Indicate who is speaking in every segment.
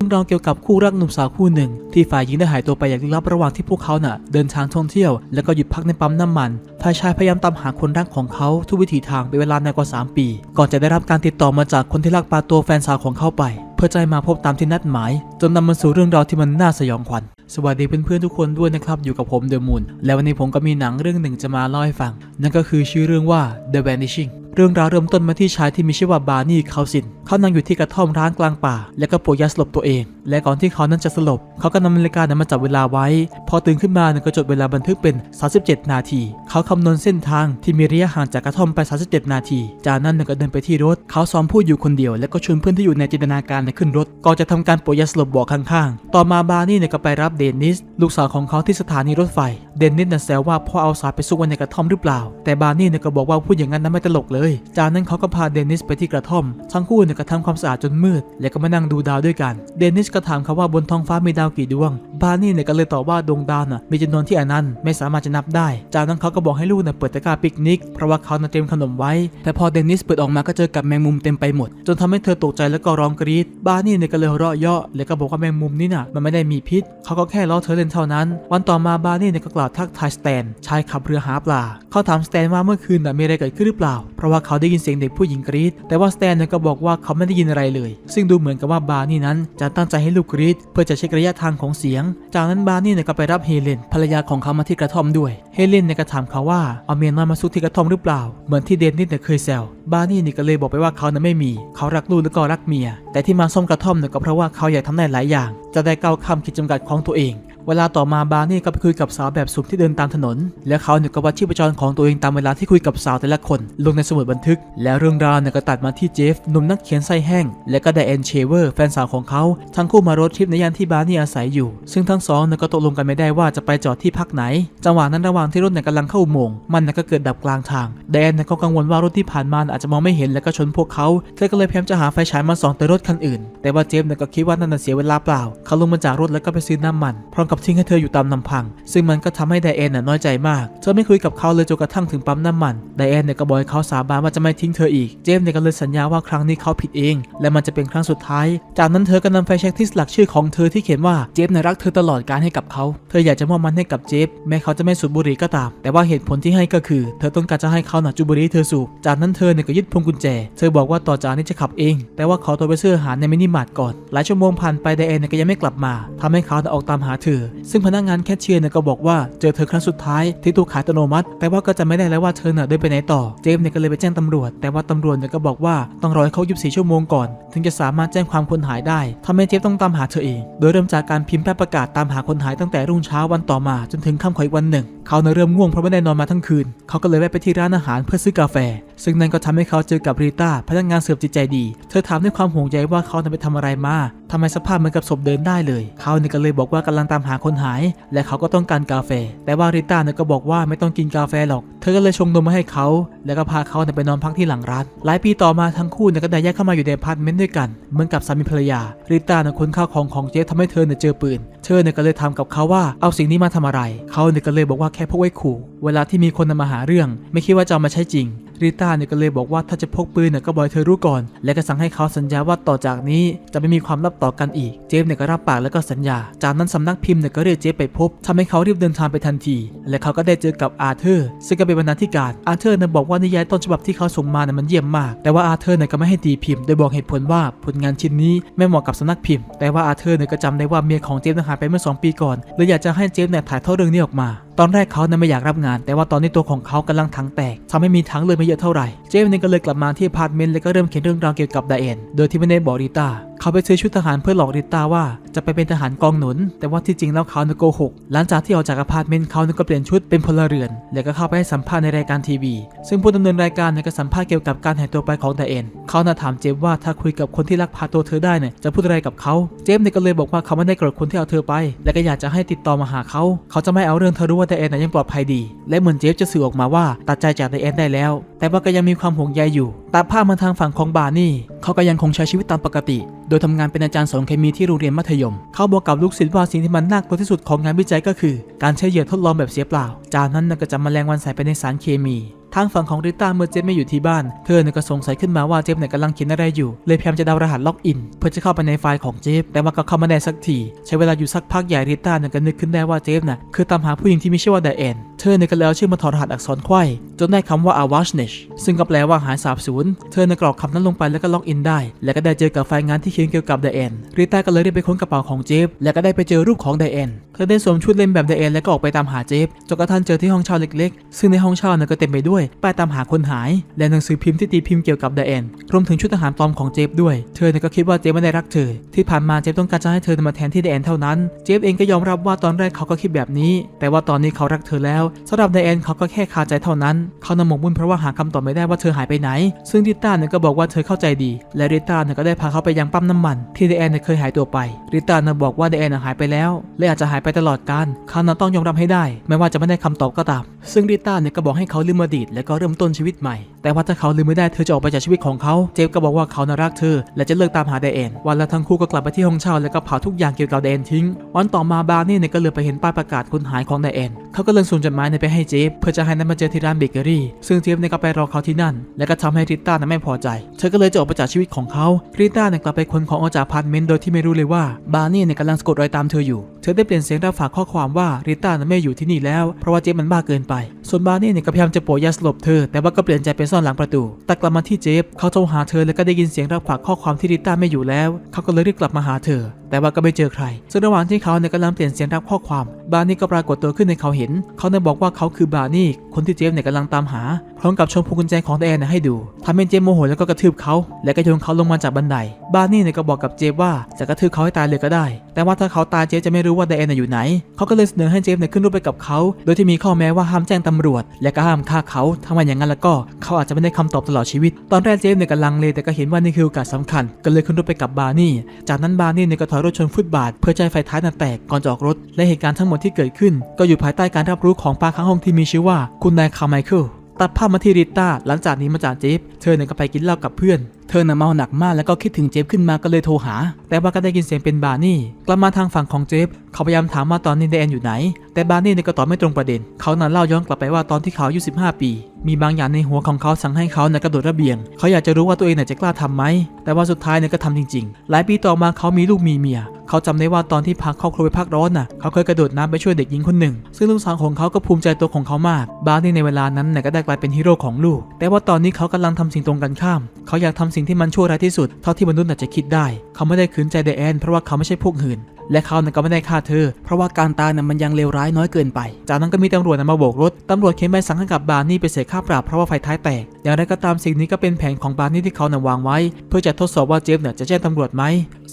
Speaker 1: เรื่องราวเกี่ยวกับคู่รักหนุ่มสาวคู่หนึ่ง ที่ฝ่ายหญิงได้หายตัวไปอย่างลึกลับระหว่างที่พวกเขาน่ะเดินทางท่องเที่ยว แล้วก็หยุดพักในปั๊มน้ำมันฝ่ายชายพยายามตามหาคนรักของเขาทุกวิถีทางเป็นเวลานานกว่า 3 ปี ก่อนจะได้รับการติดต่อมาจากคนที่ลักพาตัวแฟนสาวของเขาไป เพื่อจะให้มาพบตามที่นัดหมาย จนนำมาสู่เรื่องราวที่มันน่าสยองขวัญสวัสดีเพื่อนๆทุกคนด้วยนะครับอยู่กับผมเดอะมูนแล้ววันนี้ผมก็มีหนังเรื่องหนึ่งจะมาเล่าให้ฟัง นั่นก็คือชื่อเรื่องว่า The Vanishing เรื่องราวเริ่มต้นมาที่ชายที่มีชื่อว่าบาร์นี่เขาสิน เขานั่งอยู่ที่กระท่อมร้างกลางป่า แล้วก็ปวยยาสลบตัวเอง และก่อนที่เขานั้นจะสลบ เขาก็นำนาฬิกานั้นมาจับเวลาไว้ พอตื่นขึ้นมาเนี่ยก็จดเวลาบันทึกเป็น 37 นาที เขาคำนวณเส้นทางที่มีระยะห่างจากกระท่อมไป 37 นาที จากนั้นเนี่ยก็เดินไปที่รถ เขาซ้อมพูดอยู่คนเดียว แล้วก็ชวนเพื่อนที่อยู่ในจินตนาการเนี่ยขึ้นรถ ก่อนจะทำการปวยยาสลบบอกข้างๆ ต่อมาบาร์นี่เนี่ยก็ไปรับเดนิส ลูกสาวของเขาที่สถานีรถไฟ เดนิสนี่ยแซวว่าพ่อเอาสายไปซุกไว้ในกระท่อมหรือเปล่า แต่บาร์นี่เนี่ยก็บอกว่าพูดอย่างนั้นนั้นไม่ตลกเลย จากนั้นเขาก็พาเดนิสไปที่กระท่อม ทั้งคู่ก็ทำความสะอาดจนมืด แล้วก็มานั่งดูดาวด้วยกัน เดนิสก็ถามเขาว่าบนท้องฟ้ามีดาวกี่ดวง บาร์นี่เนี่ยก็เลยตอบว่าดวงดาวน่ะมีจำนวนที่อนันต์ไม่สามารถจะนับได้ จากนั้นเขาก็บอกให้ลูกเนี่ยเปิดตะกร้าปิกนิก เพราะว่าเขาน่ะเตรียมขนมไว้ แต่พอเดนิสเปิดออกมาก็เจอกับแมงมุมเต็มไปหมด จนทำให้เธอตกใจแล้วก็ร้องกรี๊ดบาร์นี่เนี่ยก็เลยเราะเยาะแล้วก็บอกว่าแมงมุมนี่น่ะมันไม่ได้มีพิษ เขาก็แค่ล้อเธอเล่นเท่านั้น วันต่อมาบาร์นี่เนี่ยก็กล่าวทักทายสแตนชายขับเรือหาปลา เขาถามสแตนว่าเมื่อคืนน่ะมีอะไรเกิดขึ้นหรือเปล่า เพราะว่าเขาได้ยินเสียงเด็กผู้หญิงกรีดแต่ว่าสแตนเนี่ยก็บอกว่าเขาไม่ได้ยินอะไรเลย ซึ่งดูเหมือนกับว่าบาร์นี่นั้นจะตั้งใจให้ลูกกรีดเพื่อจะเช็คระยะทางของเสียง จากนั้นบาร์นี่เนี่ยก็ไปรับเฮเลนภรรยาของเขามาที่กระท่อมด้วยเฮเลนเนี่ยก็ถามเขาว่าเอาเมียน้อยมาซุกที่กระท่อมหรือเปล่า เหมือนที่เดนนิสเนี่ยเคยแซวบาร์นี่เนี่ยก็เลยบอกไปว่าเขานั้นไม่มี เขารักลูกแล้วก็รักเมีย แต่ที่มาซ่อมกระท่อมเนี่ยก็เพราะว่าเขาอยากทำได้หลายอย่าง จะได้ก้าวข้ามขีดจำกัดของตัวเอง เวลาต่อมาบาร์นี่ก็ไปคุยกับสาวแบบสุ่มที่เดินตามถนน และเขาเนี่ยก็วัดชีพจรของตัวเองตามเวลาที่คุยกับสาวแต่ละคน ลงในสมุดบันทึก แล้วเรื่องราวเนี่ยก็ตัดมาที่เจฟหนุ่มนักเขียนไส้แห้ง และก็ไดแอนเชเวอร์แฟนสาวของเขาทั้งคู่มารถทริปในย่านที่บาร์นี่อาศัยอยู่ ซึ่งทั้งสองเนี่ยก็ตกลงกันไม่ได้ว่าจะไปจอดที่พักไหน จังหวะนั้นระหว่างที่รถเนี่ยกำลังเข้าอุโมงค์มันเนี่ยก็เกิดดับกลางทางไดแอนเนี่ยก็กังวลว่ารถที่ผ่านมาอาจจะมองไม่เห็นและก็ชนพวกเขาเธอก็เลยพยายามจะหาไฟฉายมาส่องแต่รถคันอื่น แต่ว่าเจฟเนี่ยก็คิดว่านั่นน่ะเสียเวลาเปล่า เขาลงมาจากรถแล้วก็ไปซื้อน้ำมันพร้อมกับทิ้งให้เธออยู่ตามลำพัง ซึ่งมันก็ทำให้ไดแอนน่ะน้อยใจมาก เธอไม่คุยกับเขาเลยจนกระทั่งถึงปั๊มน้ำมัน ไดแอนเนี่ยก็บอกให้เขาสาบานว่าจะไม่ทิ้งเธออีก เจฟเนี่ยก็เลยสัญญาว่าครั้งนี้เขาผิดเอง และมันจะเป็นครั้งสุดท้าย จากนั้นเธอก็นำไฟแช็กที่สลักชื่อของเธอที่เขียนว่าเจฟเนี่ยรักเธอตลอดการให้กับเขา เธออยากจะมอบมันให้กับเจฟแม้เขาจะไม่สูบบุหรี่ก็ตาม แต่ว่าเหตุผลที่ให้ก็คือ เธอต้องการจะให้เขาหน่ะจูบุหรี่เธอสูบ จากนั้นเธอเนี่ยก็ยึดพวงกุญแจ เธอบอกว่าต่อจากนี้จะขับเอง แต่ว่าขอตัวไปซื้ออาหารในมินิมาร์ทก่อน หลายชั่วโมงผ่านไปไดแอนเนี่ยก็ยังไม่กลับมาทำให้เขาออกตามหาเธอซึ่งพนักงานแคชเชียร์เนี่ยก็บอกว่าเจอเธอครั้งสุดท้ายที่ตู้ขายอัตโนมัติ แต่ว่าก็จะไม่ได้แล้วว่าเธอเนี่ยเดินไปไหนต่อ เจมส์เนี่ยก็เลยไปแจ้งตำรวจ แต่ว่าตำรวจเนี่ยก็บอกว่าต้องรอให้เขา24 ชั่วโมงก่อน ถึงจะสามารถแจ้งความคนหายได้ทำให้เจฟต้องตามหาเธอเอง โดยเริ่มจากการพิมพ์แป้ประกาศตามหาคนหายตั้งแต่รุ่งเช้าวันต่อมา จนถึงค่ำของอีกวันหนึ่ง เขาเนี่ยเริ่มง่วงเพราะไม่ได้นอนมาทั้งคืน เขาก็เลยแวะไปที่ร้านอาหารเพื่อซื้อกาแฟ ซึ่งนั่นก็ทำให้เขาเจอกับริต้าพนักงานเสิร์ฟจิตใจดี เธอถามด้วยความห่วงใยว่าเขาเนี่ยไปทำอะไรมา ทำไมสภาพเหมือนกับศพเดินได้เลย เขาเนี่ยก็เลยบอกว่ากำลังตามหาคนหาย และเขาก็ต้องการกาแฟ แต่ว่าริต้าเนี่ยก็บอกว่าไม่ต้องกินกาแฟหรอก เธอก็เลยชงนมมาให้เขา แล้วก็พาเขาเนี่ยไปนอนพักที่หลังร้าน หลายปีต่อมาทั้งคู่เนี่ยก็ได้แยกเข้ามาอยู่ในพาร์ตเมนต์ด้วยกัน เหมือนกับสามีภรรยา ริต้าเนี่ยขนข้าวของของเจฟทำให้เธอเนี่ยเจอปืน เธอเนี่ยก็เลยถามกับเขาว่าเอาสิ่งนี้มาทำอะไร เขาเนี่ยก็เลยบอกว่าแค่พกไว้ขู่ เวลาที่มีคนนำมาหาเรื่อง ไม่คิดว่าจะมาใช้จริง ริต้าเนี่ยก็เลยบอกว่าถ้าจะพกปืนเนี่ยก็บอกเธอรู้ก่อน และก็สั่งให้เขาสัญญาว่าต่อจากนี้จะไม่มีความลับต่อกันอีก เจฟเนี่ยก็รับปากแล้วก็สัญญา จากนั้นสำนักพิมพ์เนี่ยก็เรียกเจฟไปพบทำให้เขารีบเดินทางไปทันที และเขาก็ได้เจอกับอาเธอร์ ซึ่งก็เป็นบรรณาธิการ อาเธอร์เนี่ยบอกว่านิยายต้นฉบับที่เขาส่งมาเนี่ยมันเยี่ยมมาก แต่ว่าอาเธอร์เนี่ยก็ไม่ให้ตีพิมพ์ โดยบอกเหตุผลว่าผลงานชิ้นนี้ไม่เหมาะกับสำนักพิมพ์ แต่ว่าอาเธอร์เนี่ยก็จำได้ว่าเมียของเจฟหายไปเมื่อสองปีก่อนเลยอยากจะให้เจฟเนี่ยถ่ายทอดเรื่องนี้ออกมา ตอนแรกเขานั้นไม่อยากรับงาน แต่ว่าตอนนี้ตัวของเขากำลังถังแตกทำให้มีถังเลยไม่เยอะเท่าไหร่ เจฟเนี่งก็เลยกลับมาที่พาร์ทเมนต์แล้วก็เริ่มเขียนเรื่องราวเกี่ยวกับไดเอนโดยที่ไม่ได้บอกริต้า เขาไปซื้อชุดทหารเพื่อหลอกริต้าว่าจะไปเป็นทหารกองหนุน แต่ว่าที่จริงแล้วเขาเนี่ยโกหก หลังจากที่ออกจากอพาร์ตเมนต์เขาเนี่ยก็เปลี่ยนชุดเป็นพลเรือน แล้วก็เข้าไปให้สัมภาษณ์ในรายการทีวี ซึ่งผู้ดำเนินรายการเนี่ยก็สัมภาษณ์เกี่ยวกับการหายตัวไปของไดแอนเขาน่ะถามเจฟว่าถ้าคุยกับคนที่ลักพาตัวเธอได้เนี่ยจะพูดอะไรกับเขา เจฟเนี่ยก็เลยบอกว่าเขาไม่ได้โกรธคนที่เอาเธอไป และก็อยากจะให้ติดต่อมาหาเขา เขาจะไม่เอาเรื่องเธอรู้ว่าไดแอนน่ะยังปลอดภัยดี และเหมือนเจฟจะสื่อออกมาว่าตัดใจจากไดแอนได้แล้ว แต่ว่าก็ยังมีความห่วงใยอยู่ตัดภาพมาทางฝั่งของบาร์นี่เขาก็ยังคงใช้ชีวิตตามปกติโดยทำงานเป็นอาจารย์สอนเคมีที่โรงเรียนมัธยม เขาบอกกับลูกศิษย์ว่าสิ่งที่มันน่ากลัวที่สุดของงานวิจัยก็คือ การใช้เหยื่อทดลองแบบเสียเปล่า จากนั้นน่ะก็จะมแมลงวันใส่ไปในสารเคมี ทางฝั่งของริต้าเมื่อเจฟไม่อยู่ที่บ้าน เธอเนี่ยก็สงสัยขึ้นมาว่าเจฟเนี่ยกำลังเขียนอะไรอยู่ เลยพยายามจะดาวรหัสล็อกอิน เพื่อจะเข้าไปในไฟล์ของเจฟ แต่ว่าก็เข้ามาได้สักที ใช้เวลาอยู่สักพักใหญ่ริต้าเนี่ยก็นึกขึ้นได้ว่าเจฟน่ะคือตามหาผู้หญิงที่มีชื่อว่าไดแอน เธอเนี่ยก็เลยเอาชื่อมาถอดรหัสอักษรไขว้จนได้คำว่า Awashnish ซึ่งก็แปลว่าหายสาบสูญ เธอเนี่ยกรอกคำนั้นลงไปแล้วก็ล็อกอินได้ แล้วก็ได้เจอกับไฟล์งานที่เขียนเกี่ยวกับไดแอนริต้าก็เลยได้ไปค้นกระเป๋าของเจฟ แล้วก็ได้ไปเจอรูปของไดแอน อได้สวมชุดเล่นแบบไดแอนแล้วก็ออกไปตามหาเจฟจนกระทั่งเจอที่ห้องเช่าเล็กๆ ซึ่งในห้องเช่าเนี่ยก็เต็มไปด้วยป้ายตามหาคนหาย และหนังสือพิมพ์ที่ตีพิมพ์เกี่ยวกับไดแอนรวมถึงชุดทหารปลอมของเจฟด้วย เธอเนี่ยก็คิดว่าเจฟไม่ได้รักเธอ ที่ผ่านมาเจฟต้องการจะให้เธอมาแทนที่ไดแอนเท่านั้น เจฟเองก็ยอมรับว่าตอนแรกเขาก็คิดแบบนี้ แต่ว่าตอนนี้เขารักเธอแล้วสำหรับไดแอนเขาก็แค่คาใจเท่านั้น เขานำหมกมุ่นเพราะว่าหาคำตอบไม่ได้ว่าเธอหายไปไหน ซึ่งริต้าเนี่ยก็บอกว่าเธอเข้าใจดี และริต้าเนี่ยก็ได้พาเขาไปยังปั๊มน้ำมัน ที่ไดแอนเคยหายตัวไปริต้าเนี่ยบอกว่าไดแอนหายไปแล้ว และอาจจะหายไปตลอดกาลเขานั้นต้องยอมรับให้ได้ ไม่ว่าจะไม่ได้คำตอบก็ตาม ซึ่งริต้าเนี่ยก็บอกให้เขาลืมอดีตและก็เริ่มต้นชีวิตใหม่แต่ว่าถ้าเขาลืมไม่ได้เธอจะออกไปจากชีวิตของเขา เจฟก็บอกว่าเขาน่ารักเธอ และจะเลิกตามหาไดแอนวันละทั้งคู่ก็กลับไปที่ห้องเช่าแล้วก็เผาทุกอย่างเกี่ยวกับไดแอนทิ้ง วันต่อมาบาร์นี่เนี่ยก็เลยไปเห็นป้ายประกาศคนหายของไดแอนเขาก็เลยส่งจดหมายเนี่ยไปให้เจฟเพื่อจะให้นั้นมาเจอที่ร้านเบเกอรี่ ซึ่งเจฟเนี่ยก็ไปรอเขาที่นั่น และก็ทำให้ริต้าน่ะไม่พอใจ เธอก็เลยจะออกไปจากชีวิตของเขาริต้าเนี่ยกลับไปคนของออกจากพาร์ตเมนต์โดยที่ไม่รู้เลยว่าบาร์นี่เนี่ยกำลังสะกดรอยตามเธออยู่ เธอได้เปลี่ยนเสียงรับฝากข้อความว่าริต้าน่ะไม่อยู่ที่นี่แล้วเพราะว่าเจฟมันบ้าเกินไป ส่วนบาร์นี่เนี่ยก็พยายามจะโปรยยาสลบเธอแต่ว่าก็เปลี่ยนใจไปซ่อนหลังประตูแต่กลับมาที่เจฟเขาโทรหาเธอแล้วก็ได้ยินเสียงรับฝากข้อความที่ริต้าไม่อยู่แล้ว เขาก็เลยรีบกลับมาหาเธอ แต่ว่าก็ไม่เจอใครซึ่งระหว่างที่เขาเนี่ยกำลังเปลี่ยนเสียงรับข้อความ บาร์นี่ก็ปรากฏตัวขึ้นในเขาเห็น เขาเนี่ยบอกว่าเขาคือบาร์นี่คนที่เจฟเนี่ยกำลังตามหา พร้อมกับโชว์พวงกุญแจของไดแอนให้ดูทำให้เจฟโมโหแล้วก็กระทืบเขา และก็โยนเขาลงมาจากบันได บาร์นี่เนี่ยก็บอกกับเจฟว่าจะกระทืบเขาให้ตายเลยก็ได้ แต่ว่าถ้าเขาตายเจฟจะไม่รู้ว่าไดแอนอยู่ไหน เขาก็เลยเสนอให้เจฟเนี่ยขึ้นรถไปกับเขา โดยที่มีข้อแม้ว่าห้ามแจ้งตำรวจ และก็ห้ามฆ่าเขาถ้าไม่อย่างนั้นแล้วก็เขาอาจจะไม่ได้คำตอบตลอดชีวิต ตอนแรกเจฟเนี่ยกำลังเลแต่ก็เห็นว่านี่คือโอกาสสำคัญ ก็เลยขึ้นรถไปกับบาร์นี่ จากนั้นบาร์นี่เนี่ยก็ถอยรถชนฟุตบาท เพื่อใจไฟท้ายน่ะแตกก่อนจะออกรถ และเหตุการณ์ทั้งหมดที่เกิดขึ้น ก็อยู่ภายใต้การรับรู้ของป้าข้างห้องที่มีชื่อว่าคุณนายคาร์ไมเคิล ตัดภาพมาที่ริต้าหลังจากนี้มาจากเจฟเธอเนี่ยก็ไปกินเหล้ากับเพื่อน เธอน่ะเมาหนักมากแล้วก็คิดถึงเจฟขึ้นมาก็เลยโทรหา แต่ว่าก็ได้ยินเสียงเป็นบาร์นี่ กลับมาทางฝั่งของเจฟเขาพยายามถามว่าตอนนี้ไดนอยู่ไหน แต่บาร์นี่เนี่ยก็ตอบไม่ตรงประเด็น เขานั้นเล่าย้อนกลับไปว่าตอนที่เขาอายุ15 ปี มีบางอย่างในหัวของเขาสั่งให้เขาเนี่ยกระโดดระเบียง เขาอยากจะรู้ว่าตัวเองเนี่ยจะกล้าทำไหมแต่ว่าสุดท้ายเนี่ยก็ทำจริง ๆ หลายปีต่อมาเขามีลูกมีเมีย เขาจำได้ว่าตอนที่พาครอบครัวไปพักร้อนน่ะเขาเคยกระโดดน้ำไปช่วยเด็กหญิงคนหนึ่ง ซึ่งลูกสาวของเขาก็ภูมิใจตัวของเขามาก บาร์นี่ในเวลานั้นเนี่ยก็ได้กลายเป็นฮีโร่ของลูก แต่ว่าตอนนี้เขากำลังทำสิ่งตรงกันข้าม เขาอยากทำสิ่งที่มันชั่วร้ายที่สุดเท่าที่มนุษย์อาจจะคิดได้ เขาไม่ได้ขืนใจเดแอนเพราะว่าเขาไม่ใช่พวกหื่น และเขาเนี่ยก็ไม่ได้ฆ่าเธอ เพราะว่าการตายน่ะมันยังเลวร้ายน้อยเกินไป จากนั้นก็มีตำรวจน่ะมาโบกรถตำรวจเขียนใบสั่งให้กับบาร์นี่ไปเสียค่าปรับเพราะว่าไฟท้ายแตก อย่างไรก็ตามสิ่งนี้ก็เป็นแผนของบาร์นี่ที่เขาน่ะวางไว้ เพื่อจะทดสอบว่าเจฟเนี่ยจะแจ้งตำรวจไหม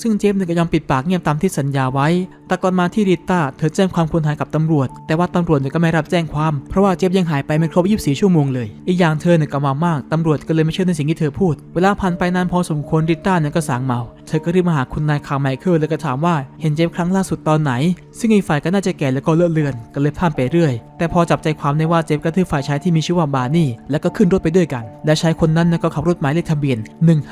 Speaker 1: ซึ่งเจฟเนี่ยก็ยอมปิดปากเงียบตามที่สัญญาไว้ แต่ก่อนมาที่ริต้าเธอแจ้งความคนหายกับตำรวจ แต่ว่าตำรวจเนี่ยก็ไม่รับแจ้งความ เพราะว่าเจฟยังหายไปไม่ครบ 24 ชั่วโมงเลย อีกอย่างเธอเนี่ยก็มามาก ตำรวจก็เลยไม่เชื่อในสิ่งที่เธอพูด เวลาผ่านไปนานพอสมควรริต้าเนี่ยก็สางเมา เธอก็รีบมาหาคุณนายคาร์ไมเคิลแล้วก็ถามว่าเห็นเจฟครั้งล่าสุดตอนไหน ซึ่งอีกฝ่ายก็น่าจะแก่แล้วก็เลอะเลือน ก็เลยพามไปเรื่อย แต่พอจับใจความได้ว่าเจฟก็คือฝ่ายชายที่มีชื่อว่าบาร์นี่ แล้วก็ขึ้นรถไปด้วยกัน และชายคนนั้นนะก็ขับรถหมายเลขทะเบียน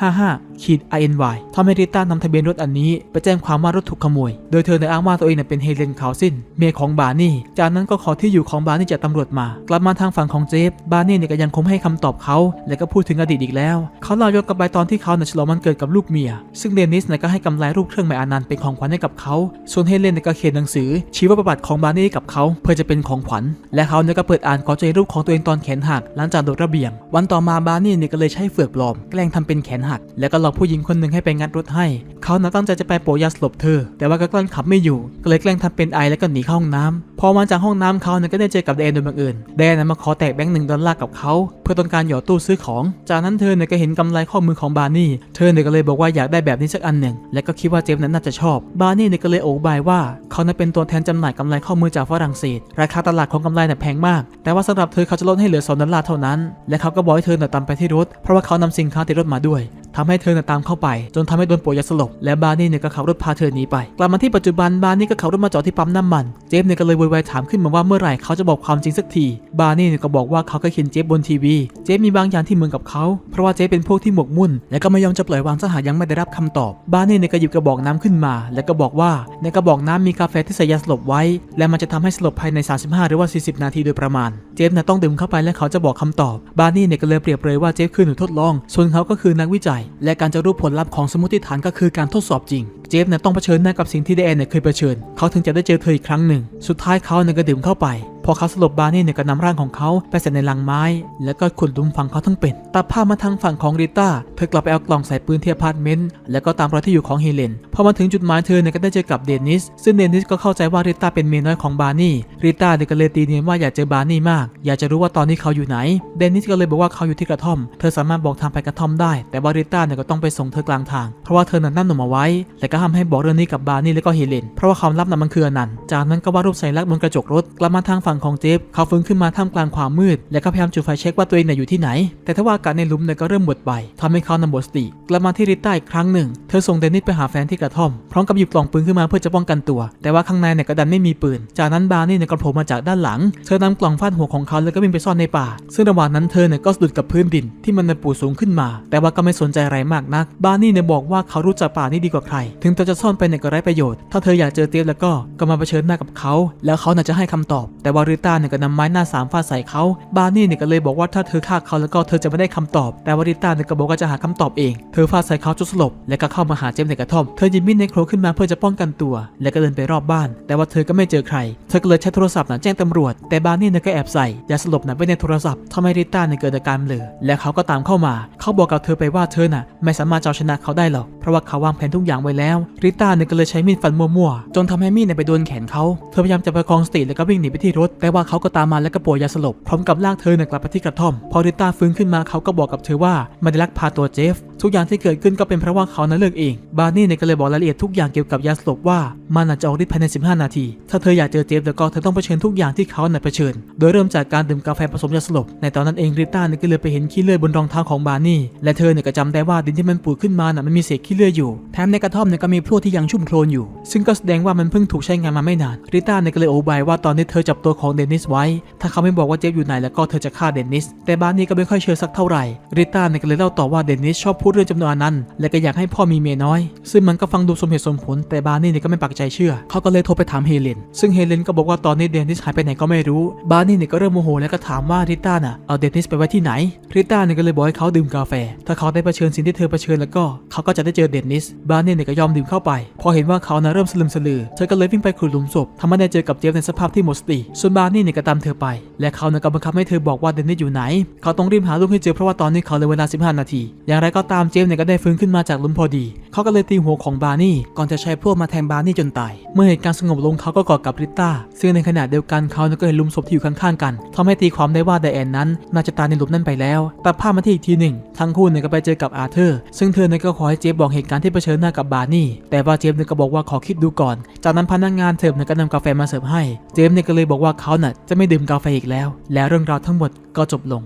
Speaker 1: 155ขีด INY ทำให้ริต้านำทะเบียนรถอันนี้ไปแจ้งความว่ารถถูกขโมย โดยเธอในอ้างว่าตัวเองเป็นเฮเลนคาวซินเมียของบาร์นี่ จากนั้นก็ขอที่อยู่ของบาร์นี่จากตำรวจมา กลับมาทางฝั่งของเจฟ บาร์นี่เนี่ยก็ยังคงไม่ให้คำตอบเขา และก็พูดถึงอดีตอีกแล้ว เขาเล่าย้อนกลับไปตอนที่เขาเนี่ยฉลองวันเกิดกับลูกเมีย ซึ่งเดนิสเนี่ยก็ให้กำไรรูปเครื่องหมายอนันต์เป็นของขวัญให้กับเขา ส่วนเฮเลนเนี่ยก็เขียนหนังสือ ชี้ว่าประวัติของบาร์นี่ให้กับเขา เพื่อจะเป็นของขวัญ และเขาเนี่ยก็เปิดอ่านขอเจรูปของตัวเองตอนแขนหักหลังจากโดดระเบียง วันต่อมาบาร์นี่เนี่ยก็เลยใช้เฟือกปลอม แกล้งทำเป็นแขนหัก แล้วก็หลอกผู้หญิงคนหนึ่งให้ไปงัดรถให้ เขาน่ะตั้งใจจะไปโปะยาสลบเธอ แต่ว่าก็กลั้นขับไม่อยู่ ก็เลยแกล้งทำเป็นไอแล้วก็หนีเข้าห้องน้ำพอมาจากห้องน้ำเขาเนี่ยก็ได้เจอกับแดนโดยบังเอิญ แดนน่ะมาขอแตกแบงค์หนึ่งดอลลาร์กับเขาเพื่อต้องการหยอดตู้ซื้อของ จากนั้นเธอเนี่ยก็เห็นกำไรข้อมือของบาร์นี่ เธอเนี่ยก็เลยบอกว่าอยากได้แบบนี้สักอันหนึ่ง และก็คิดว่าเจฟนั้นน่าจะชอบ บาร์นี่เนี่ยก็เลยโอบายว่าเขานั้นเป็นตัวแทนจำหน่ายกำไรข้อมือจากฝรั่งเศส ราคาตลาดของกำไรเนี่ยแพงมาก แต่ว่าสำหรับเธอเขาจะลดให้เหลือ2ดอลลาร์เท่านั้น และเขาก็บอกให้เธอเนี่ยตามไปที่รถ เพราะว่าเขานำสินค้าติดรถมาด้วย ทำให้เธอน่ะตามเข้าไป จนทำให้โดนป่วยยาสลบ และบาร์นี่เนี่ยก็ขับรถพาเธอหนีไป กลับมาที่ปัจจุบันบาร์นี่ก็ขับรถมาจอดที่ปั๊มน้ำมัน เจฟเนี่ยก็เลยโวยวายถามขึ้นมาว่าเมื่อไหร่เขาจะบอกความจริงสักที บาร์นี่เนี่ยก็บอกว่าเขาก็เห็นเจฟบนทีวี เจฟมีบางอย่างที่เหมือนกับเขา เพราะว่าเจฟเป็นพวกที่หมกมุ่น และก็ไม่ยอมจะปล่อยวางถ้าหากยังไม่ได้รับคำตอบ บาร์นี่เนี่ยก็หยิบกระบอกน้ำขึ้นมา แล้วก็บอกว่าในกระบอกน้ำมีกาแฟที่ใส่ยาสลบไว้ และมันจะทำให้สลบภายใน 35 หรือว่า 40 นาทีโดยประมาณ เจฟเนี่ยต้องดื่มเข้าไปและเขาจะบอกคำตอบ บาร์นี่เนี่ยก็เลยเปรียบเลยว่าเจฟคือหนูทดลองส่วนเขาก็คือนักวิจัยและการจะรู้ผลลัพธ์ของสมมติฐานก็คือการทดสอบจริงเจฟเนี่ยต้องเผชิญหน้ากับสิ่งที่ไดแอนเนี่ยเคยเผชิญ เขาถึงจะได้เจอเธออีกครั้งหนึ่ง สุดท้ายเขาเนี่ยก็ดื่มเข้าไป พอเขาสลบบาร์นี่เนี่ยก็นำร่างของเขาไปใส่ในลังไม้ แล้วก็ขุดลุมฝังเขาทั้งเป็นตัดภาพมาทางฝั่งของริต้า เธอกลับไปเอากล่องใส่ปืนที่อพาร์ตเมนต์แล้วก็ตามรอยที่อยู่ของเฮเลน พอมาถึงจุดหมายเธอเนี่ยก็ได้เจอกับเดนิส ซึ่งเดนิสก็เข้าใจว่าริต้าเป็นเมียน้อยของบาร์นี่ริต้าเนี่ยก็เลยตีเนียนว่าอยากเจอบาร์นี่มาก อยากจะรู้ว่าตอนนี้เขาอยู่ไหน เดนิสก็เลยบอกว่าเขาอยู่ที่กระท่อม เธอสามารถบอกทางไปกระท่อมได้ แต่ว่าริต้าเนี่ยก็ต้องไปส่งเธอกลางทาง เพราะว่าเธอนั้นนั่นหนุ่มเอาไว้และก็ห้ามให้บอกเรื่องนี้กับบาร์นี่และก็เฮเลน เพราะว่าความลับนั้นมันคืออนันต์จากนั้นก็วาดรูปสัญลักษณ์บนกระจกรถกลับมาทางฝั่งของเจฟเขาฟื้นขึ้นมาท่ามกลางความมืด และก็พยายามจุดไฟเช็คว่าตัวเองเนี่ยอยู่ที่ไหน แต่ทว่าอากาศในหลุมเนี่ยก็เริ่มหมดไปทำให้เขานำหมดสติกลับมาที่ริต้าอีกครั้งหนึ่ง เธอส่งเดนิสไปหาแฟนที่กระท่อมพร้อมกับหยิบกล่องปืนขึ้นมาเพื่อจะป้องกันตัว แต่ว่าข้างในเนี่ยก็ดันไม่มีปืน จากนั้นบาร์นี่เนี่ยก็โผล่มาจากด้านหลัง เธอนำกล่องฟาดหัวของเขาแล้วก็วิ่งไปซ่อนในป่า ซึ่งระหว่างนั้นเธอเนี่ยก็สะดุดกับพื้นดินที่มันปูสูงขึ้นมา แต่ว่าก็ไม่สนใจอะไรมากนัก บาร์นี่เนี่ยบอกว่าเขารู้จักป่านี้ดีกว่าใครถึงเธอจะซ่อนไปเนี่ยก็ไร้ประโยชน์ ถ้าเธออยากเจอเจฟแล้วก็ก็มาเผชิญหน้ากับเขา แล้วเขาน่ะจะให้คำตอบ แต่วาริต้าเนี่ยก็นำไม้หน้าสามฟาดใส่เขา บาร์นี่เนี่ยก็เลยบอกว่าถ้าเธอฆ่าเขาแล้วก็เธอจะไม่ได้คำตอบ แต่วาริต้าเนี่ยก็บอกว่าจะหาคำตอบเอง เธอฟาดใส่เขาจนสลบ และก็เข้ามาหาเจมส์ในกระท่อม เธอหยิบมีดในโครขึ้นมาเพื่อจะป้องกันตัว และก็เดินไปรอบบ้าน แต่ว่าเธอก็ไม่เจอใคร เธอก็เลยใช้โทรศัพท์นะแจ้งตำรวจ แต่บาร์นี่เนี่ยก็แอบใส่ยาสลบนะไว้ในโทรศัพท์ทำให้ริต้าเนี่ยเกิดอาการเบลอและเขาก็ตามเข้ามา เขาบอกกับเธอไปว่าเธอน่ะไม่สามารถเอาชนะเขาได้หรอก เพราะว่าเขาวางแผนทุกอย่างไว้แล้วริต้าเนี่ยก็เลยใช้มีดฟันมั่วๆ จนทำให้มีดเนี่ยไปโดนแขนเขา เธอพยายามจะประคองสติแล้วก็วิ่งหนีไปที่รถ แต่ว่าเขาก็ตามมาแล้วก็โปรยยาสลบ พร้อมกับลากเธอเนี่ยกลับไปที่กระท่อม พอริต้าฟื้นขึ้นมาเขาก็บอกกับเธอว่าไม่ได้ลักพาตัวเจฟทุกอย่างที่เกิดขึ้นก็เป็นเพราะว่าเขานั้นเลือกเอง บาร์นี่เนี่ยก็เลยบอกรายละเอียดทุกอย่างเกี่ยวกับยาสลบว่ามันอาจจะออกฤทธิ์ภายใน 15 นาที ถ้าเธออยากเจอเจฟแล้วก็เธอต้องเผชิญทุกอย่างที่เขาเนี่ยเผชิญ โดยเริ่มจากการดื่มกาแฟผสมยาสลบ ในตอนนั้นเองริต้าเนี่ยก็เลยไปเห็นขี้เลื่อยบนรองเท้าของบาร์นี่ และเธอเนี่ยก็จำได้ว่าดินที่มันปูดขึ้นมาน่ะมันมีเศษขี้เลื่อยอยู่ แถมในกระท่อมเนี่ยก็มีพลั่วที่ยังชุ่มโคลนอยู่ ซึ่งก็แสดงว่ามันเพิ่งถูกใช้งานมาไม่นาน ริต้าเนี่ยก็เลยโอบายว่าตอนนี้เธอจับตัวของเดนิสไว้ ถ้าเขาไม่บอกว่าเจฟอยู่ไหนแล้วก็เธอจะฆ่าเดนิส แต่บาร์นี่ก็ไม่ค่อยเชื่อสักเท่าไหร่ริต้าเนี่ยก็เลยเล่าต่อว่าเดนิสชอบพูดเรื่องจำนวนนั้น และก็อยากให้พ่อมีเมียน้อย ซึ่งมันก็ฟังดูสมเหตุสมผล แต่บาร์นี่เนี่ยก็ไม่ปักใจเชื่อ เขาก็เลยโทรไปถามเฮเลน ซึ่งเฮเลนก็บอกว่าตอนนี้เดนนิสหายไปไหนก็ไม่รู้ บาร์นี่เนี่ยก็เริ่มโมโหแล้วก็ถามว่าริต้าน่ะ เอาเดนนิสไปไว้ที่ไหน ริต้าเนี่ยก็เลยบอกให้เขาดื่มกาแฟ ถ้าเขาได้เผชิญสิ่งที่เธอเผชิญแล้วก็ เขาก็จะได้เจอเดนนิส บาร์นี่เนี่ยก็ยอมดื่มเข้าไป พอเห็นว่าเขาน่ะเริ่มสลึมสลือ เธอก็เลยวิ่งไปขุดหลุมศพทำให้ได้เจอกับเจฟในสภาพที่หมดสติ ส่วนบาร์นี่เนี่ยก็ตามเธอไป และเขาเนี่ยก็บังคับให้เธอบอกว่าเดนิสอยู่ไหน เขาต้องรีบหาลูกให้เจอเพราะว่าตอนนี้เขาเหลือเวลา 15 นาที อย่างไรก็ตามเจฟเนี่ยก็ได้ฟื้นขึ้นมาจากลุมพอดี เขาก็เลยตีหัวของบาร์นี่ ก่อนจะใช้พวกมาแทงบาร์นี่จนตาย เมื่อเหตุการณ์สงบลงเขาก็กอดกับริต้า ซึ่งในขณะเดียวกันเขาเนี่ยก็เห็นลุมศพที่อยู่ข้างๆกันทำให้ตีความได้ว่าไดแอนนั้นน่าจะตายในหลุมนั้นไปแล้ว แตัดภาพมาที่อีกทีหนึ่ง ทั้งคู่เนี่ยก็ไปเจอกับอาเธอร์ ซึ่งเธอเนี่ยก็ขอให้เจฟบอกเหตุการณ์ที่เผชิญหน้ากับบาร์นี่ แต่ว่าเจฟเนี่ยก็บอกว่าขอคิดดูก่อน จากนั้นพนักงานเสิร์ฟเนี่ยก็นำกาแฟมาเสิร์ฟให้ เจฟเนี่ยก็เลยบอกว่าเขาน่ะจะไม่ดื่มกาแฟอีกแล้ว แล้วเรื่องราวทั้งหมดก็จบลง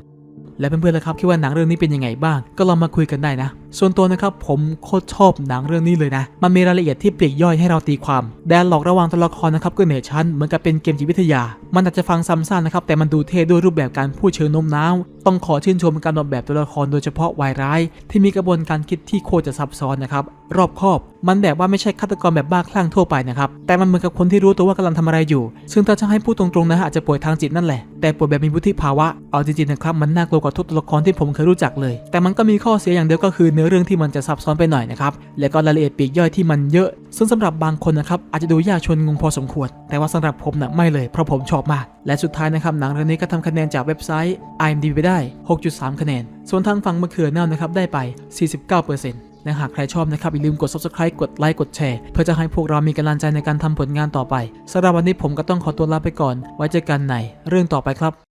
Speaker 1: และเพื่อนๆล่ะครับคิดว่าหนังเรื่องนี้เป็นยังไงบ้าง ก็ลองมาคุยกันได้นะส่วนตัวนะครับผมโคตรชอบหนังเรื่องนี้เลยนะ มันมีรายละเอียดที่ปลีกย่อยให้เราตีความ แดนหลอกระหว่างตัวละครนะครับก็เหนือชั้นเหมือนกับเป็นเกมจิตวิทยา มันอาจจะฟังซ้ำซากนะครับแต่มันดูเท่ด้วยรูปแบบการพูดเชิงโน้มน้าว ต้องขอชื่นชมการออกแบบตัวละครโดยเฉพาะวายร้าย ที่มีกระบวนการคิดที่โคตรจะซับซ้อนนะครับรอบคอบ มันแบบว่าไม่ใช่ฆาตกรแบบบ้าคลั่งทั่วไปนะครับแต่มันเหมือนกับคนที่รู้ตัวว่ากำลังทำอะไรอยู่ ซึ่งถ้าจะให้พูดตรงๆนะฮะอาจจะป่วยทางจิตนั่นแหละแต่ป่วยแบบมีวุฒิภาวะเอาจริงๆนะครับมันน่ากลัวกว่าทุกตัวละครที่ผมเคยรู้จักเลย แต่มันก็มีข้อเสียอย่างเดียวก็คือนื้อเรื่องที่มันจะซับซ้อนไปหน่อยนะครับ และก็รายละเอียดปีกย่อยที่มันเยอะ ซึ่งสำหรับบางคนนะครับอาจจะดูยากชวนงงพอสมควร แต่ว่าสำหรับผมนะไม่เลยเพราะผมชอบมาก และสุดท้ายนะครับหนังเรื่องนี้ก็ทำคะแนนจากเว็บไซต์ IMDb ไปได้ 6.3 คะแนน ส่วนทางฝั่งมะเขือเน่านะครับได้ไป 49%และหากใครชอบนะครับ อย่าลืมกด subscribe กดไลค์กดแชร์ เพื่อจะให้พวกเรามีกำลังใจในการทำผลงานต่อไปสำหรับวันนี้ผมก็ต้องขอตัวลาไปก่อน ไว้เจอกันในเรื่องต่อไปครับ